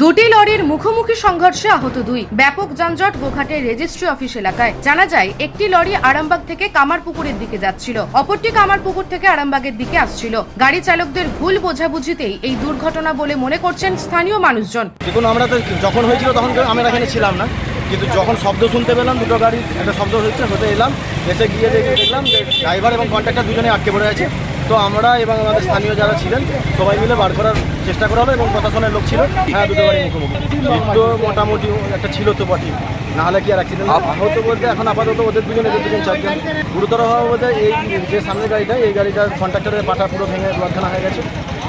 দুটি লরির মুখোমুখি সংঘর্ষে আহত দুই। ব্যাপক যানজট গোঘাটের রেজিস্ট্রি অফিস এলাকায়। জানা যায়, একটি লরি আরামবাগ থেকে কামারপুকুরের দিকে যাচ্ছিল। অপরটি কামারপুকুর থেকে আরামবাগের দিকে আসছিল। গাড়ি চালকদের ভুল বোঝাবুঝিতেই এই দুর্ঘটনা বলে মনে করছেন স্থানীয় মানুষজন। দেখুন, আমরা তো যখন হয়েছিল তখন আমরা এখানে ছিলাম না। কিন্তু যখন শব্দ শুনতে পেলাম, দুটো গাড়ি, একটা শব্দ হচ্ছে হতে এলাম। এসে গিয়ে দেখে দেখলাম যে ড্রাইভার এবং কন্ট্রাক্টর দুজনে আটকে পড়ে আছে। তো আমরা এবং আমাদের স্থানীয় যারা ছিলেন, সবাই মিলে বার করার চেষ্টা করা হলো এবং প্রশাসনের লোক ছিল। হ্যাঁ দুটো গাড়ি মুখোমুখি। তো মোটামুটি একটা ছিল তো বটে। নাহলে কি আর অ্যাক্সিডেন্ট আহত বলতে এখন আপাতত ওদের দুজন এদের দুজন চারজন। গুরুতর হওয়া বলতে এই যে সামনের গাড়িটা, এই গাড়িটার কন্ট্রাক্টরের পাটা পুরো ভেঙে লক্ষণা হয়ে গেছে।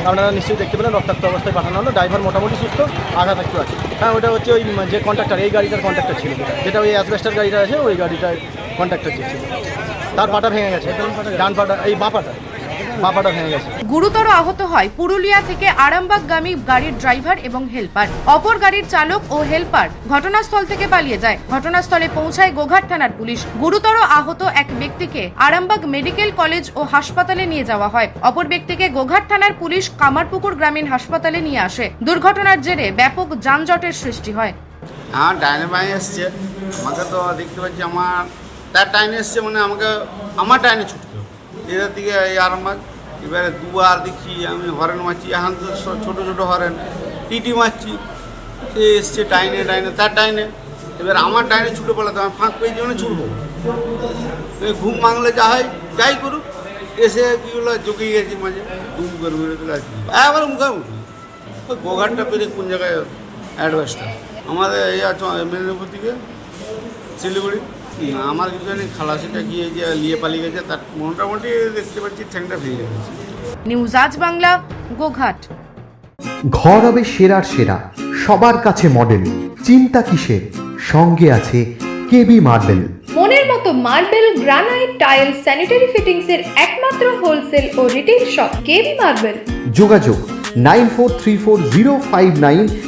আপনারা নিশ্চয়ই দেখতে পেলেন রক্তাক্ত অবস্থায় পাঠানো হলো। ড্রাইভার মোটামুটি সুস্থ, আঘাত একটু আছে। হ্যাঁ ওটা হচ্ছে ওই যে কন্ট্রাক্টর এই গাড়িটার কন্ট্রাক্টর ছিল। যেটা ওই অ্যাসবেস্টার গাড়িটা আছে, ওই গাড়িটার কন্ট্রাক্টর ছিল। তার পাটা ভেঙে গেছে। ডান পাটা, এই বাঁ পাটা। বাঁ ভেঙে গেছে। গুরুতর আহত হয় পুরুলিয়া থেকে আরামবাগগামী গাড়ির ড্রাইভার এবং হেলপার। অপর গাড়ির চালক ও হেলপার ঘটনাস্থল থেকে পালিয়ে যায়। ঘটনাস্থলে পৌঁছায় গোঘাট থানার পুলিশ। গুরুতর আহত এক ব্যক্তিকে আরামবাগ মেডিকেল কলেজ ও হাসপাতালে নিয়ে যাওয়া হয়। অপর ব্যক্তিকে গোঘাট থানার পুলিশ কামারপুকুর গ্রামীণ হাসপাতালে নিয়ে আসে। দুর্ঘটনার জেরে ব্যাপক যানজটের সৃষ্টি হয়। আমার ডাইনে বাঁয়ে এসছে। আমাকে তো দেখতে পাচ্ছি আমার তার টাইনে এসছে মানে আমাকে আমার টাইনে ছুটতে হবে। এদের দিকে এই মাছ, এবারে দুবার দেখছি আমি হরেন মারছি, এখন তো ছোটো ছোটো হরেন, টিটি মারছি, সে এসছে টাইনে টাইনে তার টাইনে এবার আমার টাইনে ছুটে তো আমি ফাঁক পেয়ে জন্য ছুটবো। ঘুম মাংলে যা হয়, যাই করুক, এসে কি হলো জুকিয়ে গেছি মাঝে, ঘুম করে মেরে আর কি একবার মুখোমুখি ওই গোঘাটটা পেরে কোন জায়গায় অ্যাডভাইসটা আমাদের এই আছে, মেদিনীপুর থেকে শিলিগুড়ি। আমার কিছু খালাসিটা গিয়ে যে নিয়ে পালিয়ে গেছে তার মোটামুটি দেখতে পাচ্ছি ঠ্যাংটা ভেঙে গেছে। নিউজ আজ বাংলা গোঘাট। ঘর হবে সেরার সেরা সবার কাছে মডেল চিন্তা কিসের? সঙ্গে আছে কেবি মার্বেল। মনের মতো marble granite tile sanitary fittings এর একমাত্র হোলসেল ও রিটেল শপ কেবি মার্বেল। যোগাযোগ nine four three four zero five nine